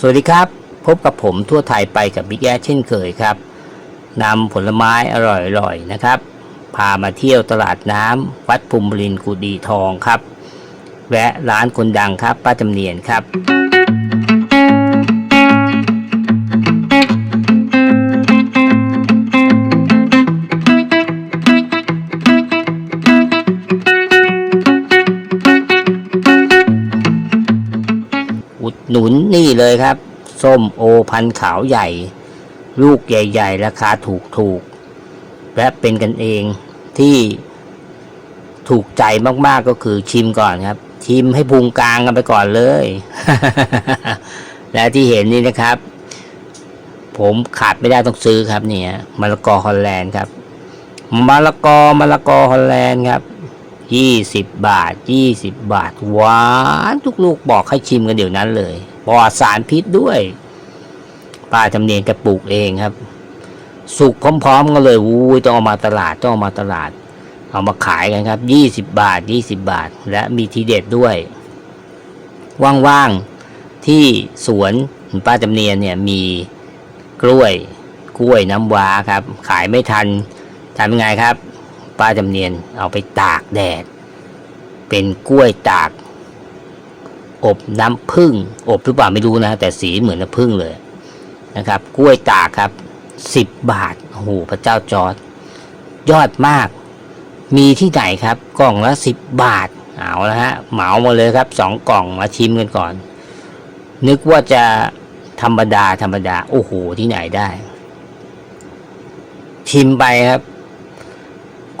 สวัสดีครับ พบกับผมทั่วไทยไปกับบิ๊กแอเช่นเคยครับนำผลไม้อร่อยๆนะครับ พามาเที่ยวตลาดน้ำวัดภูมิรินทร์กุดีทองครับแวะร้านคนดังครับป้าจำเนียนครับ อุดหนุนนี่เลยครับ ส้มโอพันขาวใหญ่ ลูกใหญ่ ๆ ราคาถูกๆ และเป็นกันเองที่ถูกใจมากๆก็คือชิมก่อนครับ ชิมให้พุงกลางกันไปก่อนเลย และที่เห็นนี่นะครับ ผมขาดไม่ได้ต้องซื้อครับเนี่ยมะละกอฮอลแลนด์ครับมะละกอมะละกอฮอลแลนด์ครับ ยี่สิบบาทยี่สิบบาทหวานทุกลูกบอกให้ชิมกันเดี๋ยวนั้นเลยปลอดสารพิษด้วยป้าจำเนียนแกปลูกเองครับ สุกพร้อมๆกันเลยอุ้ยต้องเอามาตลาดต้องเอามาตลาด เอามาขายกันครับยี่สิบบาทยี่สิบบาท และมีทีเด็ดด้วย ว่างๆที่สวนป้าจำเนียนเนี่ยมีกล้วยกล้วยน้ำว้าครับ ขายไม่ทันทำยังไงครับ ป้าจำเนียนเอาไปตากแดด เป็นกล้วยตาก อบน้ำผึ้งอบหรือเปล่าไม่รู้นะ แต่สีเหมือนน้ำผึ้งเลยนะครับ กล้วยตากครับสิบบาทโอ้โหพระเจ้าจอร์ดยอดมาก มีที่ไหนครับกล่องละสิบบาทเอาละฮะเหมามาเลยครับสองกล่องมาชิมกันก่อน นึกว่าจะธรรมดาธรรมดา โอ้โหที่ไหนได้ ชิมไปครับ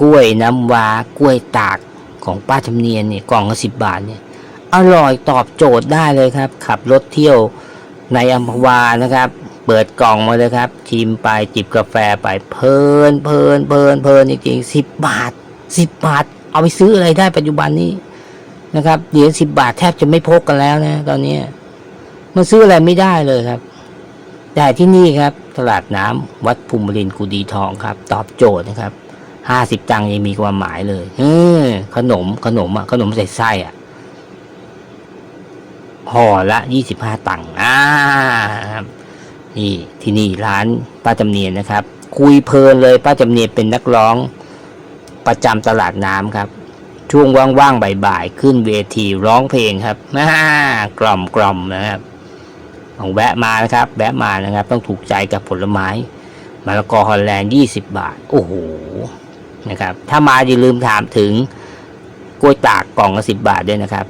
กล้วยน้ำว้ากล้วยตากของป้าจำเนียนเนี่ยกล่องละสิบบาทเนี่ยอร่อยตอบโจทย์ได้เลยครับ ขับรถเที่ยวในอัมพวานะครับ เปิดกล่องมาเลยครับชิมไปจิบกาแฟไปเพลินเพลินเพลินเพลินจริงๆสิบบาทสิบบาท เอาไปซื้ออะไรได้ปัจจุบันนี้นะครับเหรียญสิบบาทแทบจะไม่พกกันแล้วนะ ตอนนี้มันซื้ออะไรไม่ได้เลยครับ แต่ที่นี่ครับ ตลาดน้ำวัดภูมิรินกุดีทองครับ ตอบโจทย์นะครับ ห้าสิบตังค์ยังมีความหมายเลยเออขนมขนมอะขนมใส่ไส้อะห่อละยี่สิบห้าตังค์อ่านี่ที่นี่ร้านป้าจำเนียนนะครับ คุยเพลินเลยป้าจำเนียนเป็นนักร้องประจำตลาดน้ำครับ ช่วงว่างๆบ่ายๆขึ้นเวทีร้องเพลงครับอ่ากล่อมกล่อมนะครับลองแวะมานะครับ แวะมานะครับ ต้องถูกใจกับผลไม้มะละกอฮอลแลนด์20บาท โอ้โห นะครับ ถ้ามาอย่าลืมถามถึงกล้วยตากกล่องละ10บบาทด้วยนะครับ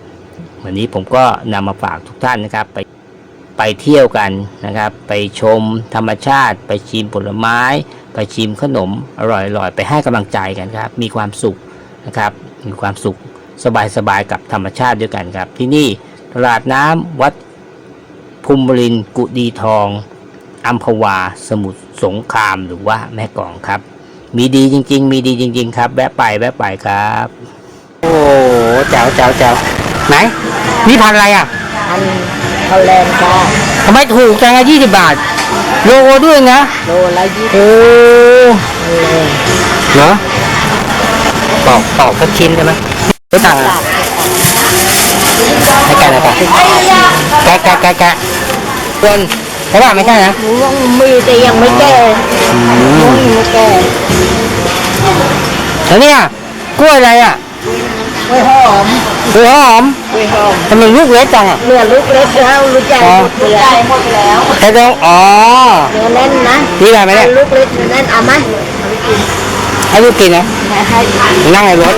วันนี้ผมก็นำมาฝากทุกท่านนะครับ ไปไปเที่ยวกันนะครับ ไปชมธรรมชาติ ไปชิมผลไม้ ไปชิมขนมอร่อยๆ ไปให้กำลังใจกันครับ มีความสุขนะครับ มีความสุขสบายๆกับธรรมชาติด้วยกันครับ ที่นี่ตลาดน้ำวัดภูมิรินกุดีทองอัมพวา สมุทรสงครามหรือว่าแม่กองครับ มีดีจริง ๆ มีดีจริง ๆ ครับ แวะไปแวะไปครับ โอ้โหแจ๋วแจ๋วแจ๋วไหนนี่พันอะไรอะอันฮอลแลนด์ค่ะทำไมถูกจังอะยี่สิบบาท โลด้วยนะโลละยี่สิบโอ้เลยเหรอปอกปอกสักชิ้นได้ไหมก็ต่างอะให้แกะหน่อยปะแกะแกะแกะแกะส่วนเพราะว่าไม่ใช่นะหนูยังมีแต่ยังไม่แก่อืหนูมยังไม่แก่ แล้วเนี่ยกล้วยอะไรอะกล้วยหอมกล้วยหอมกล้วยหอมทำไมลูกเล็กจังอะเหลือลูกเล็กแล้วลูกใหญ่อ๋อหมดไปแล้วหมดแล้วแค่ต้องอ๋อเนื้อแน่นนะนี่อะไรไหมเนี่ยลูกเล็กเนื้อแน่นเอาไหมให้ลูกกินนะให้ให้นั่งในรถ